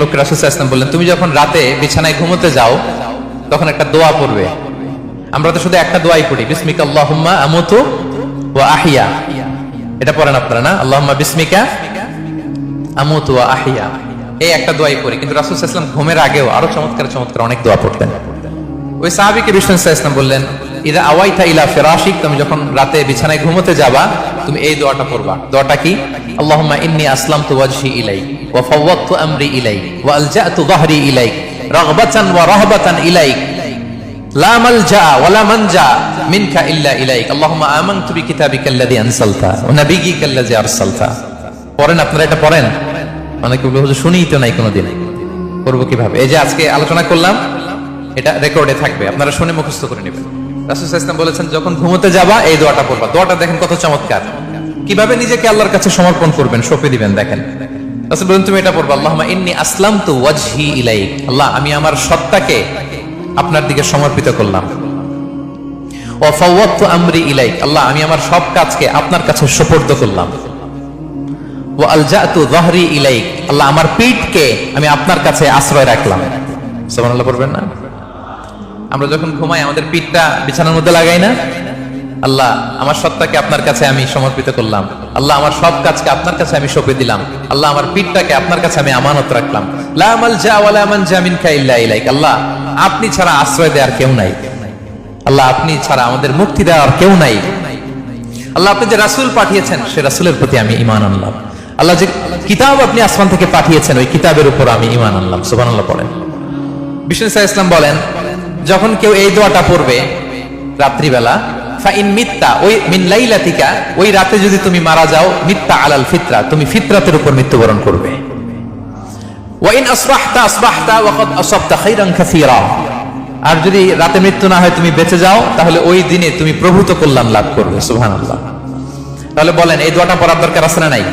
লোক রাসুল ইসলাম বললেন, তুমি যখন রাতে বিছানায় ঘুমোতে যাও, তখন একটা দোয়া পড়বে। আমরা তো শুধু একটা দোয়াই পড়ি, বিসমিকা আল্লাহুম্মা আমুতু ওয়া আহিয়া। এটা পড়েন আপনারা না? আল্লাহুম্মা বিসমিকা আমুতু ওয়া আহিয়া। এই একটা দোয়াই পড়ি, কিন্তু রাসুল ইসলাম ঘুমের আগেও আরও চমৎকার চমৎকার অনেক দোয়া পড়তেন। ওই সাহাবিকে বিষ্ণু ইসলাম বললেন, ইদা আওয়াইতা ইলা ফিরাশিক, তুমি যখন রাতে বিছানায় ঘুমোতে যাবা, তুমি এই দোয়াটা পড়বা। দোয়াটা কি? আল্লাহুম্মা ইন্নী আসলামতু ওয়াজহি ইলাইক ওয়া ফাওয়াদতু আমরি ইলাইক ওয়া আলজাতু যহরি ইলাইক রাগবাতান ওয়া রাহবাতান ইলাইক লা মালজা ওয়া লা মানজা মিনকা ইল্লা ইলাইক আল্লাহুম্মা আমানতু বিকিতাবিকা আল্লাযী আনসালতা ওয়া নাবিয়িকা আল্লাযী আরসালতা পড়েন আপনারা, এটা পড়েন? অনেকে বলে, হুজুর শুনিই তো নাই কোনোদিন। করব কীভাবে? এই যে আজকে আলোচনা করলাম, এটা রেকর্ডে থাকবে, আপনারা শুনে মুখস্থ করে নেবেন। রাসুল ইসলাম বলেছেন, যখন ঘুমোতে যাবা, এই দোয়াটা পড়বা। দোয়াটা দেখেন কত চমৎকার। কীভাবে নিজেকে আল্লাহর কাছে সমর্পণ করবেন? সঁপে দিবেন, দেখেন। বলেন, তুমি এটা পড়বা আল্লাহ ইন্নি আসলাম তু ওয়াজহি ইলাইক। আল্লাহ, আমি আমার সত্তাকে আপনার দিকে সমর্পিত করলাম। আমি আপনার কাছে আশ্রয় রাখলাম। আমরা যখন ঘুমাই, আমাদের পিঠটা বিছানার মধ্যে লাগাই না? আল্লাহ, আমার সত্তাকে আপনার কাছে আমি সমর্পিত করলাম। আল্লাহ, আমার সব কাজকে আপনার কাছে আমি সঁপে দিলাম। আল্লাহ, আমার পিঠটাকে আপনার কাছে আমি আমানত রাখলাম। আল্লাহ, আপনি ছাড়া আশ্রয় দেওয়ার কেউ নাই। আল্লাহ, আপনি ছাড়া আমাদের মুক্তি দেওয়ার কেউ নাই। আল্লাহ, আপনি যে রাসূল পাঠিয়েছেন, সে রাসূলের প্রতি আমি ইমান আনলাম। আল্লাহ, যে কিতাব আপনি আসমান থেকে পাঠিয়েছেন, ওই কিতাবের উপর আমি ইমান আনলাম। সুবহানাল্লাহ পড়েন। বিষ্ণু ইসা ইসলাম বলেন, যখন কেউ এই দোয়াটা পড়বে, রাত্রিবেলা ফাইন মিথ্যা ওই মিন লাইলাতিকা, ওই রাতে যদি তুমি মারা যাও মিথ্যা আলাল তুমি উপর মৃত্যুবরণ করবে। ওয়াইন আসবাহতা আসবাহতা, ওয়াকাদ আসাবতা খাইরান কাসীরা। আর যদি রাতে মৃত্যু না হয় তুমি বেঁচে যাও, তাহলে ওই দিনে তুমি প্রভূত কল্যাণ লাভ করবে, সুবহানাল্লাহ। তাহলে বলেন, এই দোয়াটা পড়ার দরকার আছে না নাই?